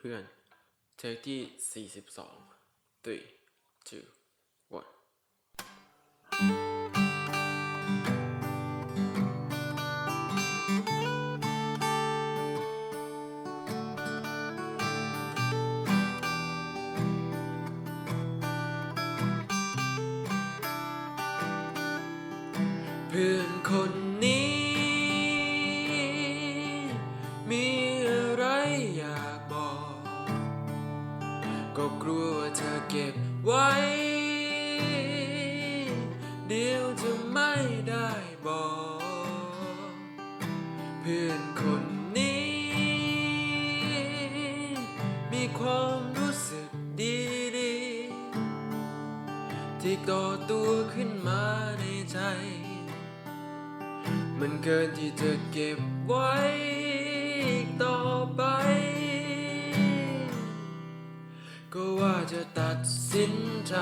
เพื่อนเทคที่ 42 three two one เพื่อนคนนี้ ก็กลัวว่าเธอเก็บไว้ เดี๋ยวจะไม่ได้บอก เพื่อนคนนี้ มีความรู้สึกดีๆที่ก่อตัวขึ้นมาในใจ มันเกินที่จะเก็บไว้อีกต่อไป ก็ว่าจะตัดสินใจ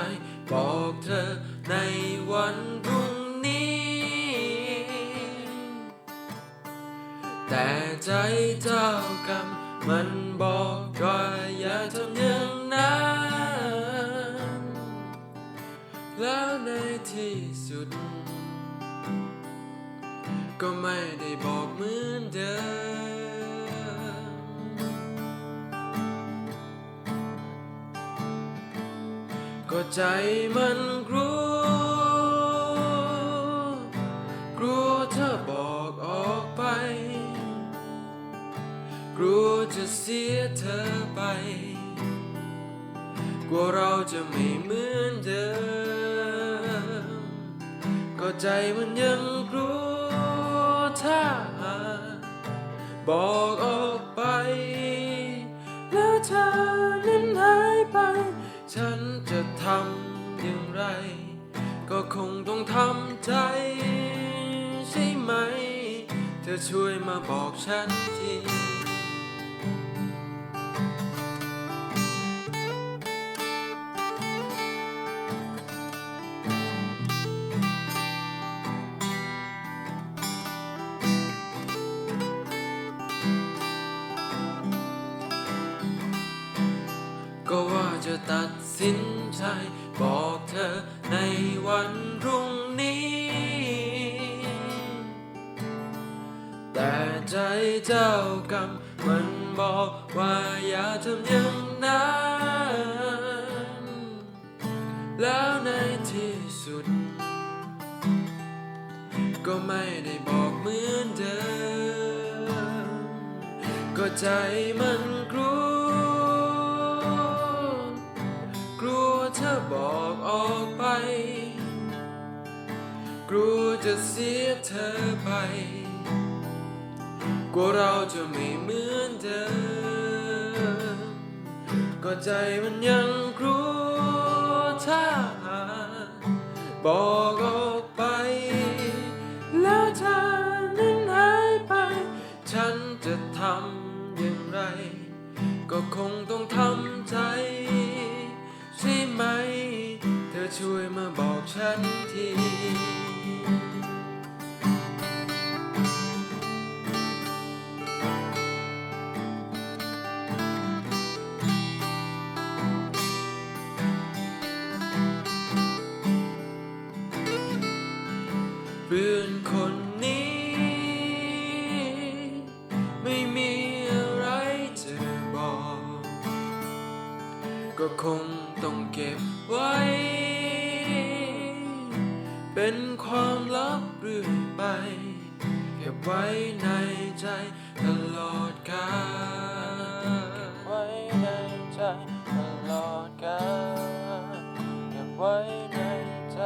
บอกเธอในวันพรุ่งนี้ แต่ใจเจ้ากรรมมันบอกว่าอย่าทำอย่างนั้น แล้วในที่สุด ก็ไม่ได้บอกเหมือนเดิม ก็ใจมันกลัว กลัวเธอบอกออกไป กลัวจะเสียเธอไป กลัวเราจะไม่เหมือนเดิม ก็ใจมันยังกลัวถ้าหากบอกออกไป แล้วเธอนั้นหายไป ฉันจะทำอย่างไร ก็คงต้องทำใจ ใช่ไหม เธอช่วยมาบอกฉันที ตัดสินใจบอกเธอในวันพรุ่งนี้ แต่ใจเจ้ากรรมมันบอกว่าอย่าทำอย่างนั้น แล้วในที่สุด ก็ไม่ได้บอกเหมือนเดิมก็ใจมันกลัว อบอกออกไป กลัวจะเสียเธอไป กลัวเราจะไม่เหมือนเดิมก็ใจมันยังกลัวถ้าหากบอกออก ช่วยมาบอกฉันที เพื่อนคน ก็คงต้องเก็บไว้ เป็นความลับเรื่อยไป เก็บไว้ในใจตลอดกาลเก็บไว้ในใจตลอดกาลเก็บไว้ในใจ